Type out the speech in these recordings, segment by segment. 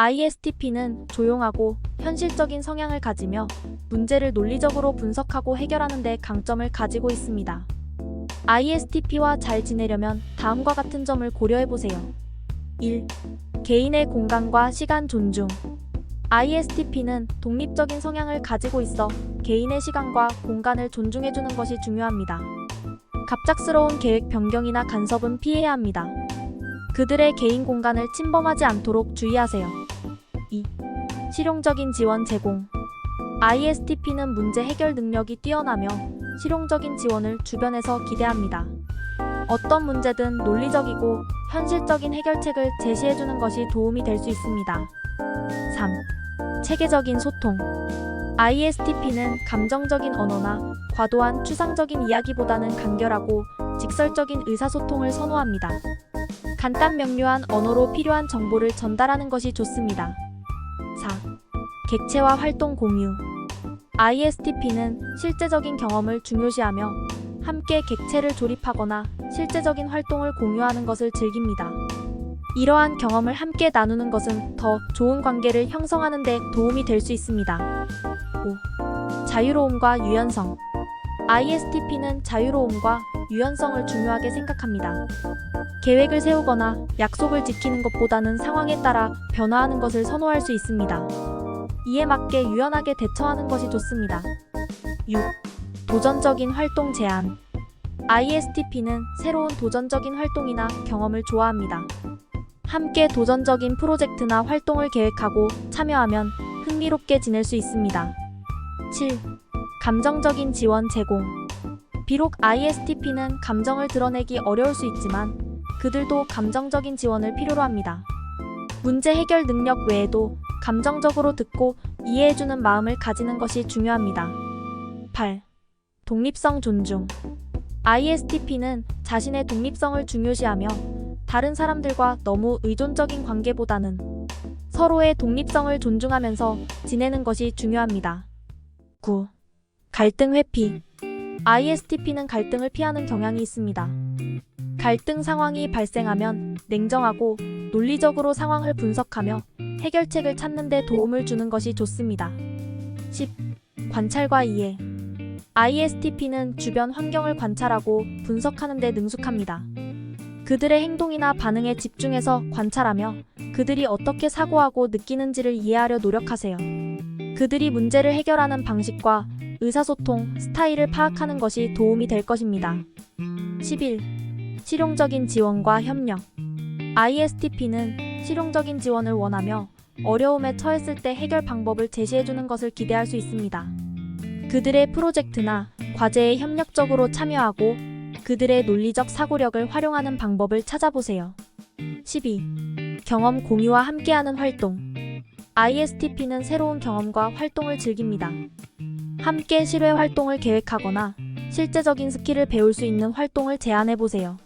ISTP는 조용하고 현실적인 성향을 가지며 문제를 논리적으로 분석하고 해결하는 데 강점을 가지고 있습니다. ISTP와 잘 지내려면 다음과 같은 점을 고려해 보세요. 1. 개인의 공간과 시간 존중. ISTP는 독립적인 성향을 가지고 있어 개인의 시간과 공간을 존중해 주는 것이 중요합니다. 갑작스러운 계획 변경이나 간섭은 피해야 합니다. 그들의 개인 공간을 침범하지 않도록 주의하세요. 2. 실용적인 지원 제공. ISTP는 문제 해결 능력이 뛰어나며 실용적인 지원을 주변에서 기대합니다. 어떤 문제든 논리적이고 현실적인 해결책을 제시해주는 것이 도움이 될 수 있습니다. 3. 체계적인 소통. ISTP는 감정적인 언어나 과도한 추상적인 이야기보다는 간결하고 직설적인 의사소통을 선호합니다. 간단 명료한 언어로 필요한 정보를 전달하는 것이 좋습니다. 4. 객체와 활동 공유. ISTP는 실제적인 경험을 중요시하며 함께 객체를 조립하거나 실제적인 활동을 공유하는 것을 즐깁니다. 이러한 경험을 함께 나누는 것은 더 좋은 관계를 형성하는 데 도움이 될 수 있습니다. 5. 자유로움과 유연성. ISTP는 자유로움과 유연성을 중요하게 생각합니다. 계획을 세우거나 약속을 지키는 것보다는 상황에 따라 변화하는 것을 선호할 수 있습니다. 이에 맞게 유연하게 대처하는 것이 좋습니다. 6. 도전적인 활동 제안. ISTP는 새로운 도전적인 활동이나 경험을 좋아합니다. 함께 도전적인 프로젝트나 활동을 계획하고 참여하면 흥미롭게 지낼 수 있습니다. 7. 감정적인 지원 제공. 비록 ISTP는 감정을 드러내기 어려울 수 있지만 그들도 감정적인 지원을 필요로 합니다. 문제 해결 능력 외에도 감정적으로 듣고 이해해주는 마음을 가지는 것이 중요합니다. 8. 독립성 존중. ISTP는 자신의 독립성을 중요시하며 다른 사람들과 너무 의존적인 관계보다는 서로의 독립성을 존중하면서 지내는 것이 중요합니다. 9. 갈등 회피. ISTP는 갈등을 피하는 경향이 있습니다. 갈등 상황이 발생하면 냉정하고 논리적으로 상황을 분석하며 해결책을 찾는 데 도움을 주는 것이 좋습니다. 10. 관찰과 이해. ISTP는 주변 환경을 관찰하고 분석하는 데 능숙합니다. 그들의 행동이나 반응에 집중해서 관찰하며 그들이 어떻게 사고하고 느끼는지를 이해하려 노력하세요. 그들이 문제를 해결하는 방식과 의사소통, 스타일을 파악하는 것이 도움이 될 것입니다. 11. 실용적인 지원과 협력. ISTP는 실용적인 지원을 원하며 어려움에 처했을 때 해결 방법을 제시해주는 것을 기대할 수 있습니다. 그들의 프로젝트나 과제에 협력적으로 참여하고 그들의 논리적 사고력을 활용하는 방법을 찾아보세요. 12. 경험 공유와 함께하는 활동. ISTP는 새로운 경험과 활동을 즐깁니다. 함께 실외 활동을 계획하거나 실제적인 스킬을 배울 수 있는 활동을 제안해 보세요.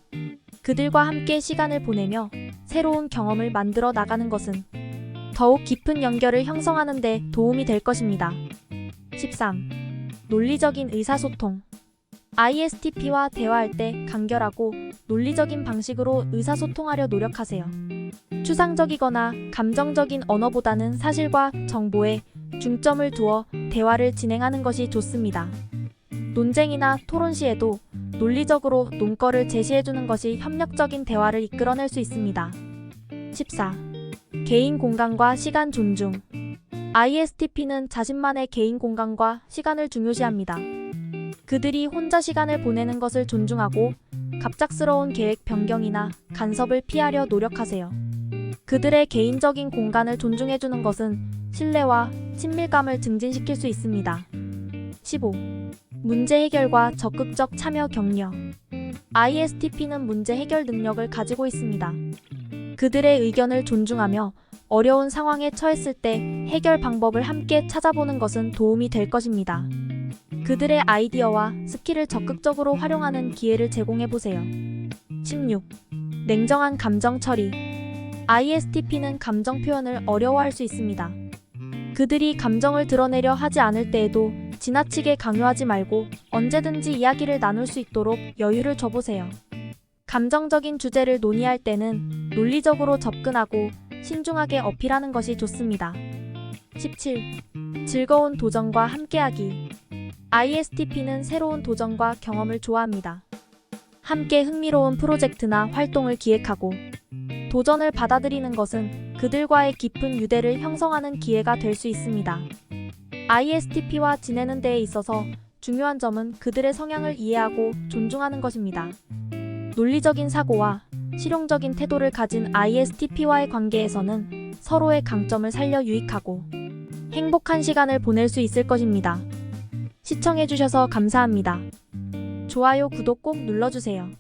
그들과 함께 시간을 보내며 새로운 경험을 만들어 나가는 것은 더욱 깊은 연결을 형성하는 데 도움이 될 것입니다. 13. 논리적인 의사소통. ISTP와 대화할 때 간결하고 논리적인 방식으로 의사소통하려 노력하세요. 추상적이거나 감정적인 언어보다는 사실과 정보에 중점을 두어 대화를 진행하는 것이 좋습니다. 논쟁이나 토론 시에도 논리적으로 논거를 제시해주는 것이 협력적인 대화를 이끌어낼 수 있습니다. 14. 개인 공간과 시간 존중. ISTP는 자신만의 개인 공간과 시간을 중요시합니다. 그들이 혼자 시간을 보내는 것을 존중하고 갑작스러운 계획 변경이나 간섭을 피하려 노력하세요. 그들의 개인적인 공간을 존중해주는 것은 신뢰와 친밀감을 증진시킬 수 있습니다. 15. 문제 해결과 적극적 참여 격려. ISTP는 문제 해결 능력을 가지고 있습니다. 그들의 의견을 존중하며 어려운 상황에 처했을 때 해결 방법을 함께 찾아보는 것은 도움이 될 것입니다. 그들의 아이디어와 스킬을 적극적으로 활용하는 기회를 제공해 보세요. 16. 냉정한 감정 처리. ISTP는 감정 표현을 어려워할 수 있습니다. 그들이 감정을 드러내려 하지 않을 때에도 지나치게 강요하지 말고 언제든지 이야기를 나눌 수 있도록 여유를 줘보세요. 감정적인 주제를 논의할 때는 논리적으로 접근하고 신중하게 어필하는 것이 좋습니다. 17. 즐거운 도전과 함께하기. ISTP는 새로운 도전과 경험을 좋아합니다. 함께 흥미로운 프로젝트나 활동을 기획하고 도전을 받아들이는 것은 그들과의 깊은 유대를 형성하는 기회가 될 수 있습니다. ISTP와 지내는 데에 있어서 중요한 점은 그들의 성향을 이해하고 존중하는 것입니다. 논리적인 사고와 실용적인 태도를 가진 ISTP와의 관계에서는 서로의 강점을 살려 유익하고 행복한 시간을 보낼 수 있을 것입니다. 시청해주셔서 감사합니다. 좋아요, 구독 꼭 눌러주세요.